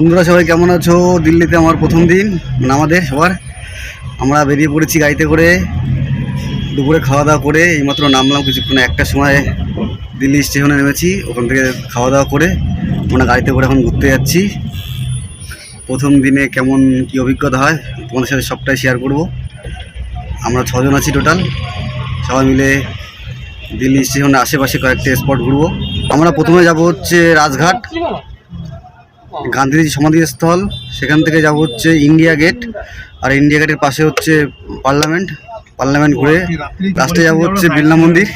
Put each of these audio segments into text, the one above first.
বন্ধুরা সবাই কেমন আছো? দিল্লিতে আমার প্রথম দিন মানে আমাদের সবার। আমরা বেরিয়ে পড়েছি গাড়িতে করে, দুপুরে খাওয়া দাওয়া করে, এইমাত্র নামলাম কিছুক্ষণ, একটা সময় দিল্লি স্টেশনে নেমেছি, ওখান থেকে খাওয়া দাওয়া করে, আমরা গাড়িতে করে এখন ঘুরতে যাচ্ছি। প্রথম দিনে কেমন কি অভিজ্ঞতা হয়, তোমাদের সাথে সবটাই শেয়ার করব। আমরা ছজন আছি টোটাল সবাই মিলে দিল্লি স্টেশনের আশেপাশে কয়েকটা স্পট ঘুরবো। আমরা প্রথমে যাব হচ্ছে রাজঘাট। গান্ধীজি সমাধিস্থল, সেখান থেকে যাব হচ্ছে ইন্ডিয়া গেট, আর ইন্ডিয়া গেটের পাশে হচ্ছে পার্লামেন্ট পার্লামেন্ট ঘুরে লাস্টে যাব হচ্ছে বিড়লা মন্দির।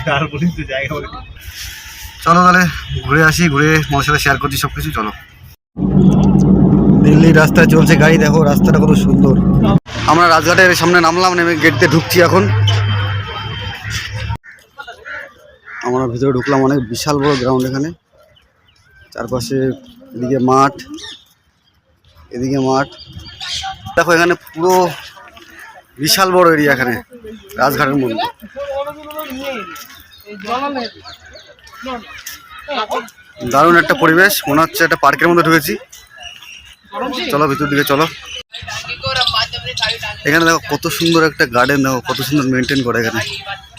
চলো তাহলে ঘুরে আসি, ঘুরে তোমার সাথে শেয়ার করছি সব কিছু চলো। দিল্লির রাস্তায় চলছে গাড়ি, দেখো রাস্তাটা কত সুন্দর। আমরা রাজঘাটের সামনে নামলাম, নেমে গেটতে ঢুকছি এখন। আমরা ভিতরে ঢুকলাম, অনেক বিশাল বড় গ্রাউন্ড এখানে। চারপাশে এদিকে মাঠ এদিকে মাঠ। দেখো এখানে পুরো বিশাল বড় এরিয়া এখানে, রাজঘাটের মধ্যে। দারুণ একটা পরিবেশ, মনে হচ্ছে একটা পার্কের মধ্যে ঢুকেছি। চলো ভিতর দিকে চলো। এখানে দেখো কত সুন্দর একটা গার্ডেন দেখো কত সুন্দর মেনটেন করে এখানে।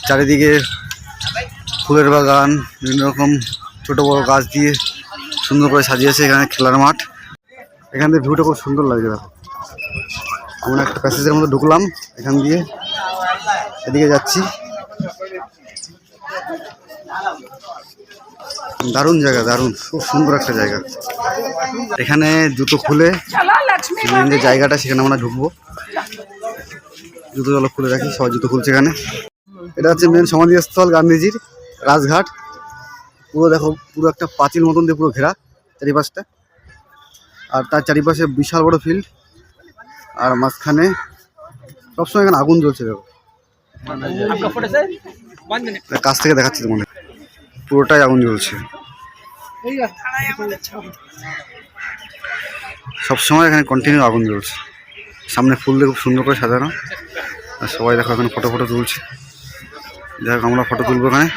চারিদিকে ফুলের বাগান, বিভিন্ন রকম ছোট বড় গাছ দিয়ে। সুন্দর করে সাজিয়েছে এখানে খেলার মাঠ। এখান থেকে ভিউটা খুব সুন্দর লাগছে, দেখো। আমরা একটা প্যাসেজের মধ্যে ঢুকলাম, এখান দিয়ে। এদিকে যাচ্ছি। দারুণ জায়গা, দারুণ। খুব সুন্দর একটা জায়গা। এখানে জুতো খুলে যে জায়গাটা সেখানে আমরা ঢুকবো। জুতো জল খুলে রাখি, সবাই জুতো খুলছে এখানে। এটা হচ্ছে মেন সমাধিস্থল, গান্ধীজির রাজঘাট। পুরো দেখো, পুরো একটা পাঁচিল মতন দিয়ে পুরো ঘেরা চারিপাশটা। আর তার চারিপাশে বিশাল বড় ফিল্ড আর মাঝখানে সবসময় এখানে আগুন জ্বলছে, দেখো। কাছ থেকে দেখাচ্ছি তোমাদের। পুরোটাই আগুন জ্বলছে। সবসময় এখানে কন্টিনিউ আগুন জ্বলছে। সামনে ফুল দিয়ে খুব সুন্দর করে সাজানো। আর সবাই দেখো এখানে ফটো ফটো তুলছে। যাই হোক, আমরা ফটো তুলবো এখানে।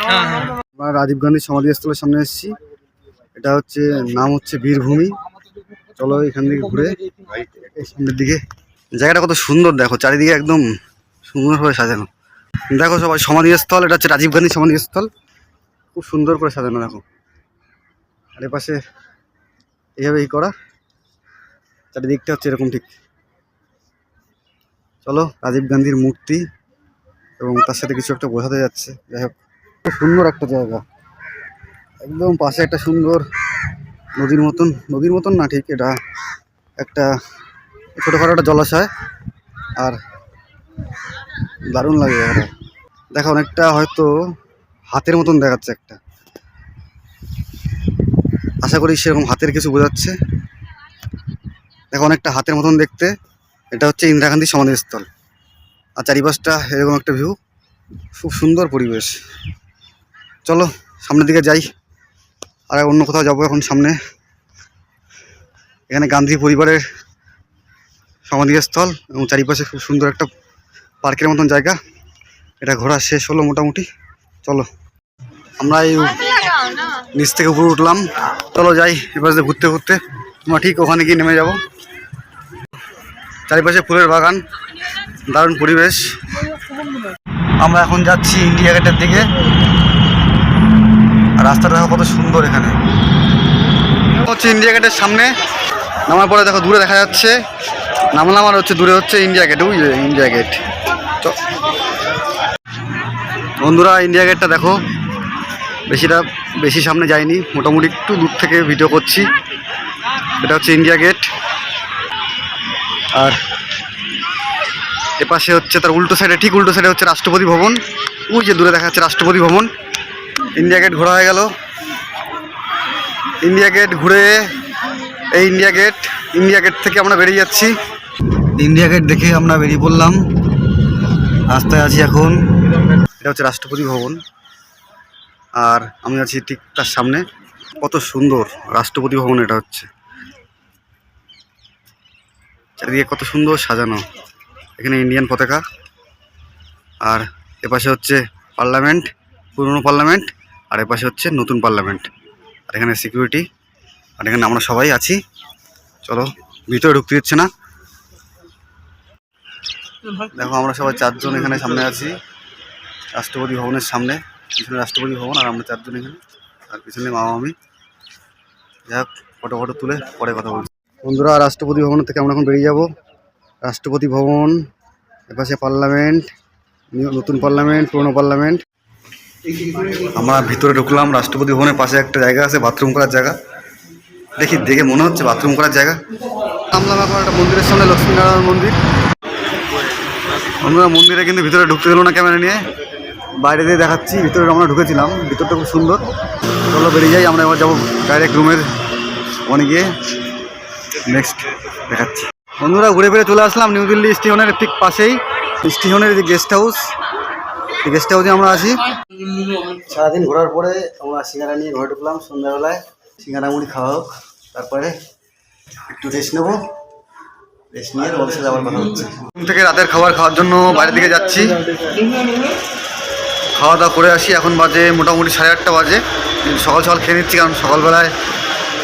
আমরা রাজীব গান্ধী সমাধিস্থলের সামনে এসেছি। এটা হচ্ছে, নাম হচ্ছে বীরভূমি। চলো এখান থেকে ঘুরে সামনের দিকে। জায়গাটা কত সুন্দর দেখো, চারিদিকে একদম সুন্দরভাবে সাজানো। দেখো সবাই, সমাধিস্থল, এটা হচ্ছে রাজীব গান্ধী সমাধিস্থল। খুব সুন্দর করে সাজানো, দেখো। আর এপাশে এইভাবে এই করা। চারিদিকটা হচ্ছে এরকম ঠিক। চলো, রাজীব গান্ধীর মূর্তি এবং তার সাথে কিছু একটা বোঝাতে যাচ্ছে। যাই হোক। সুন্দর একটা জায়গা। একদম পাশে একটা সুন্দর নদীর মতন। নদীর মতন না, ঠিক এটা একটা ছোটোখাটো একটা জলাশয়। আর দারুণ লাগে জায়গাটা। দেখা, অনেকটা হয়তো হাতের মতন দেখাচ্ছে একটা। আশা করি সেরকম হাতের কিছু বোঝাচ্ছে। দেখো, অনেকটা হাতের মতন দেখতে। এটা হচ্ছে ইন্দিরা গান্ধী সমাধিস্থল। আর চারিপাশটা এরকম একটা ভিউ খুব সুন্দর পরিবেশ। চলো, সামনের দিকে যাই। আর অন্য কোথাও যাব এখন সামনে। এখানে গান্ধী পরিবারের সমাধিস্থল এবং চারিপাশে খুব সুন্দর একটা পার্কের মতন জায়গা। এটা ঘোরা শেষ হলো মোটামুটি। চলো, আমরা এই নিচ থেকে উপরে উঠলাম। চলো যাই এবার ঘুরতে ঘুরতে। আমরা ঠিক ওখানে গিয়ে নেমে যাব। চারিপাশে ফুলের বাগান, দারুণ পরিবেশ। আমরা এখন যাচ্ছি ইন্ডিয়া গেটের দিকে। রাস্তাটা দেখো কত সুন্দর এখানে। হচ্ছে ইন্ডিয়া গেটের সামনে। নামার পরে দেখো দূরে দেখা যাচ্ছে। নামলাম আর হচ্ছে দূরে হচ্ছে ইন্ডিয়া গেট বুঝলে? ইন্ডিয়া গেট তো বন্ধুরা ইন্ডিয়া গেটটা দেখো। বেশিটা বেশি সামনে যায়নি মোটামুটি একটু দূর থেকে ভিডিও করছি। এটা হচ্ছে ইন্ডিয়া গেট আর এপাশে হচ্ছে তার উল্টো সাইডে ঠিক উল্টো সাইডে হচ্ছে রাষ্ট্রপতি ভবন। ওই যে দূরে দেখা যাচ্ছে রাষ্ট্রপতি ভবন। ইন্ডিয়া গেট ঘোরা হয়ে গেল। ইন্ডিয়া গেট ঘুরে এই ইন্ডিয়া গেট ইন্ডিয়া গেট থেকে আমরা বেরিয়ে যাচ্ছি। ইন্ডিয়া গেট দেখে আমরা বেরিয়ে পড়লাম। রাস্তায় আছি এখন। এটা হচ্ছে রাষ্ট্রপতি ভবন। আর আমি আছি ঠিক তার সামনে। কত সুন্দর রাষ্ট্রপতি ভবন এটা হচ্ছে। চারিদিকে কত সুন্দর সাজানো। এখানে ইন্ডিয়ান পতাকা। আর এপাশে হচ্ছে পার্লামেন্ট, পুরনো পার্লামেন্ট। আর এপাশে হচ্ছে নতুন পার্লামেন্ট। আর এখানে সিকিউরিটি আর এখানে আমরা সবাই আছি। চলো, ভিতরে ঢুকতে দিচ্ছে না। দেখো, আমরা সবাই চারজন এখানে সামনে আছি। রাষ্ট্রপতি ভবনের সামনে, পিছনে রাষ্ট্রপতি ভবন আর আমরা চারজন এখানে। আর পিছনে মা, মামি। যাই হোক, ফটো ফটো তুলে পরে কথা বলছি। বন্ধুরা, রাষ্ট্রপতি ভবন থেকে আমরা এখন বেরিয়ে যাব। রাষ্ট্রপতি ভবন, এপাশে পার্লামেন্ট, নতুন পার্লামেন্ট, পুরনো পার্লামেন্ট। আমরা ভিতরে ঢুকলাম, রাষ্ট্রপতি ভবনের পাশে একটা জায়গা আছে বাথরুম করার জায়গা। দেখি, দেখে মনে হচ্ছে বাথরুম করার জায়গা। নামলাম এখন একটা মন্দিরের সামনে লক্ষ্মীনারায়ণ মন্দির। আমরা মন্দিরে কিন্তু ভিতরে ঢুকতে দিল না ক্যামেরা নিয়ে। বাইরে দিয়ে দেখাচ্ছি, ভিতরে আমরা ঢুকেছিলাম। ভিতরটা খুব সুন্দর। চলো বেরিয়ে যাই, আমরা এবার যাব ডাইরেক্ট রুমের ওখানে গিয়ে। নেক্সট দেখাচ্ছি। বন্ধুরা, ঘুরে ফিরে চলে আসলাম নিউ দিল্লি স্টেশনের ঠিক পাশেই। স্টেশনের যে গেস্ট হাউস এই গেস্ট হাউসে আমরা আছি। সারাদিন ঘোরার পরে আমরা সিঙ্গারা নিয়ে ঘরে ঢুকলাম সন্ধ্যাবেলায়। সিঙ্গারা মুড়ি খাওয়া হোক তারপরে একটু রেস্ট নেব। রেস্ট নিয়ে তোমাদের সাথে আবার কথা হচ্ছে। ঘুম থেকে রাতের খাবার খাওয়ার জন্য বাইরের দিকে যাচ্ছি। খাওয়া দাওয়া করে আসি এখন বাজে মোটামুটি সাড়ে আটটা বাজে। সকাল সকাল খেয়ে নিচ্ছি কারণ সকালবেলায়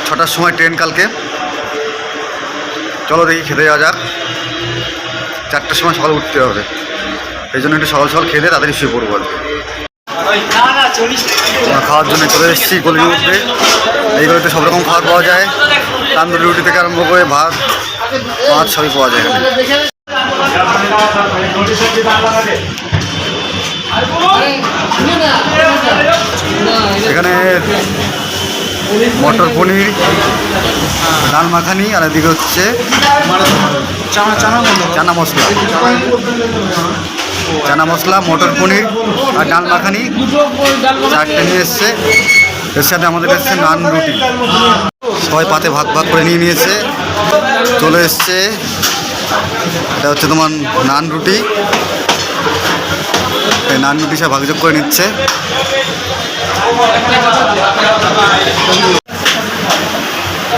ছটার সময় ট্রেন কালকে। চলো দেখি খেতে যাওয়া যাক। চারটার সময় সকাল উঠতে হবে। এই জন্য একটু সকাল সকাল খেয়ে তাড়াতাড়ি শুয়ে পড়ব আমরা খাওয়ার জন্য চলে এসেছি গলির মধ্যে। এই গলিতে সব রকম খাবার পাওয়া যায়। তান্দুরি রুটি থেকে আরম্ভ করে ভাত মাছ সবই পাওয়া যায় এখানে। এখানে মটর পনির ডাল মাখানি আর এদিকে হচ্ছে চানা চানা চানা মশলা। চানা মশলা, মটর পনির আর ডাল মাখানি। চারটে নিয়ে এসছে। এর সাথে আমাদের কাছে নান রুটি। সবাই পাতে ভাগ ভাগ করে নিয়ে নিয়েছে। চলে এসছে। এটা হচ্ছে তোমার নান রুটি। নান রুটি সব ভাগযোগ করে নিচ্ছে।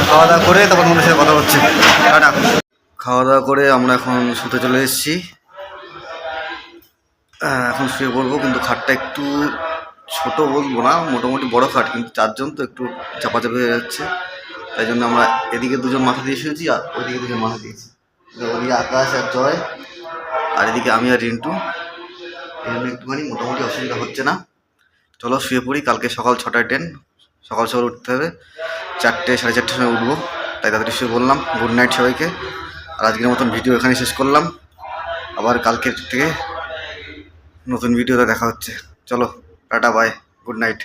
খাওয়া দাওয়া করে তারপর তোমাদের সাথে কথা হচ্ছে খাওয়া দাওয়া করে আমরা এখন শুতে চলে এসেছি। এখন শুয়ে পড়ব, কিন্তু খাটটা একটু ছোট বলব না, মোটামুটি বড় খাট, কিন্তু চারজন তো একটু চাপাচাপি হয়ে যাচ্ছে। তাই জন্য আমরা এদিকে দুজন মাথা দিয়ে শুয়েছি আর ওইদিকে দুজন মাথা দিয়েছি। ওদিকে আকাশ আর জয়, আর এদিকে আমি আর রিন্টু। জন্য একটুখানি মোটামুটি অসুবিধা হচ্ছে না। চলো শুয়ে পড়ি, কালকে সকাল ছটায় ট্রেন, সকাল সকাল উঠতে হবে। চারটে, সাড়ে চারটের সময় উঠবো, তাই তাড়াতাড়ি শুয়ে বললাম গুড নাইট সবাইকে। আর আজকের মতন ভিডিও এখানে শেষ করলাম। আবার কালকের থেকে নতুন ভিডিওতে দেখা হচ্ছে। চলো টাটা বাই গুড নাইট